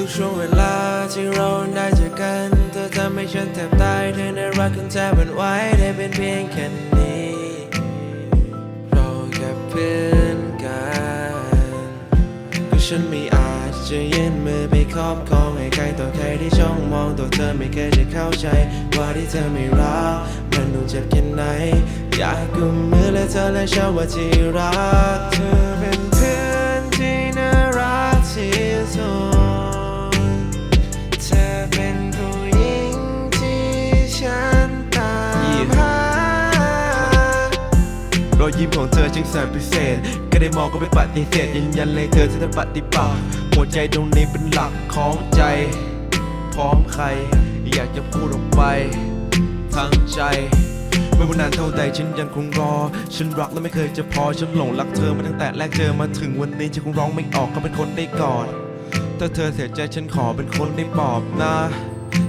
ทุกช่วงเวลาที่เราได้เจอกันเธอทำให้ฉันแทบตายเธอน่ารักกันแทบเป็นไว้ได้เป็นเพียงแค่นี้ เราแค่เพื่อนกันก็ฉันไม่อาจจะยืนมือไปครอบครองให้ใครต่อใครที่ช่องมองตัวเธอไม่เคยจะเข้าใจ ว่าที่เธอไม่รักมันดูเจ็บแค่ไหนอยากกุมมือและเธอและฉันว่าที่รักเธอเป็น อยยิ้มของเธอช่างแสนพิเศษก็ได้มองก็ไม่ปฏิเสธยืนยันเลยเธอจะปฏิบัติหัวใจตรงนี้เป็นหลักของใจ พร้อมใคร อยากจะพูดออกไป ทั้งใจไม่ว่านานเท่าใดฉันยังคงรอ ฉันรักและไม่เคยจะพอ ฉันหลงรักเธอมาตั้งแต่แรกเจอมาถึงวันนี้ฉันคงร้องไม่ออกก็เป็นคนได้กอด ถ้าเธอเสียใจฉันขอเป็นคนได้ปลอบนะ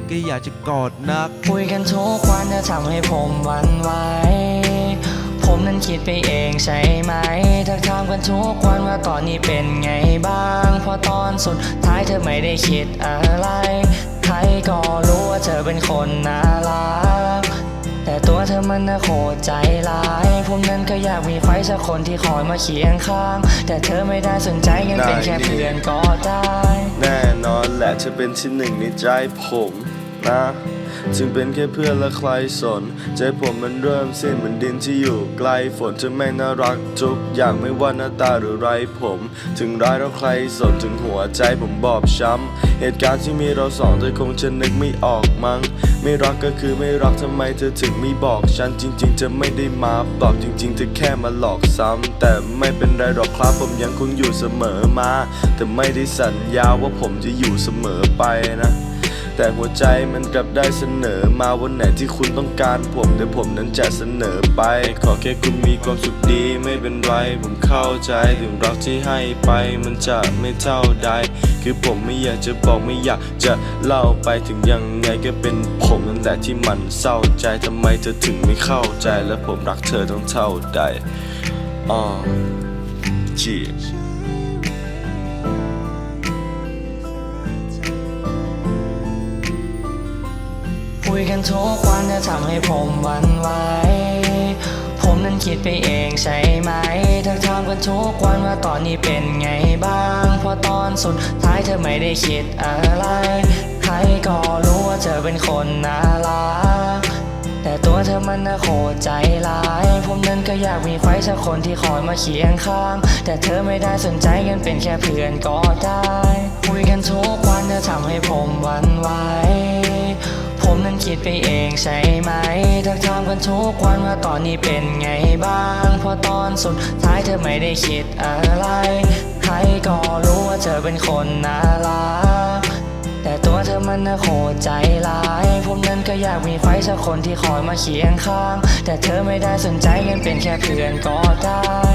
ก็อยากจะกอดนัก คุยกันทุกวันเธอทำให้ผมหวันไหวผมนั้น คิดไปเองใช่ไหมทักถามกันทุกวันว่าตอนนี้เป็นไงบ้างเพราะตอนสุดท้ายเธอไม่ได้คิดอะไร ใครก็รู้ว่าเธอเป็นคนน่ารัก แต่ตัวเธอมันน่าโคตรใจร้ายผมนั้นก็อยากมีใครสักคนที่คอยมาเคียงข้าง แต่เธอไม่ได้สนใจยังเป็นแค่เพื่อนก็ได้ แน่นอนแหละเธอเป็นที่หนึ่งในใจผมนะ จึงเป็นแค่เพื่อนและใครสน ใจผมมันเริ่มสิ้นเหมือนดินที่อยู่ไกลฝนจะไม่น่ารักทุกอย่างไม่ว่าหน้าตาหรือไรผม ถึงร้ายแล้วใครสนถึงหัวใจผมบอบช้ำ เหตุการณ์ที่มีเราสองเธอคงจะนึกไม่ออกมั้ง ไม่รักก็คือไม่รักทำไมเธอถึงไม่บอกฉันจริงๆเธอไม่ได้มาบอกจริงๆเธอแค่มาหลอกซ้ำแต่ไม่เป็นไรหรอกครับผมยังคงอยู่เสมอมา แต่ไม่ได้สัญญาว่าผมจะอยู่เสมอไปนะ แต่หัวใจมันกลับได้เสนอ มาวันไหนที่คุณต้องการผมแต่ผมนั้นจะเสนอไป ขอแค่คุณมีความสุขดีไม่เป็นไร ผมเข้าใจถึงรักที่ให้ไปมันจะไม่เท่าใด คือผมไม่อยากจะบอกไม่อยากจะเล่าไปถึงยังไงก็เป็นผมนั่นแหละที่มันเศร้าใจทำไมเธอถึงไม่เข้าใจและผมรักเธอต้องเท่าใดอ๋อจี ยกันทุกวันจะทำให้ผมหวันไหวผมนั้นคิดไปเองใช่ไหมทักถามกันทุกวันว่าตอนนี้เป็นไงบ้างเพราะตอนสุดท้ายเธอไม่ได้คิดอะไร ใครก็รู้ว่าเธอเป็นคนน่ารักแต่ตัวเธอมันน่าโคตรใจร้าย ผมนั้นก็อยากมีใครสักคนที่คอยมาเคียงข้าง แต่เธอไม่ได้สนใจกันเป็นแค่เพื่อนก็ได้ คุยกันทุกวันจะทำให้ผมหวันไหว คิดไปเองใช่ไหมทักถามกันทุกวันว่าตอนนี้เป็นไงบ้างเพราะตอนสุดท้ายเธอไม่ได้คิดอะไร ใครก็รู้ว่าเธอเป็นคนน่ารักแต่ตัวเธอมันน่าโคตรใจร้ายผมนั้นก็อยากมีใครสักคนที่คอยมาเคียงข้าง แต่เธอไม่ได้สนใจกันเป็นแค่เพื่อนก็ได้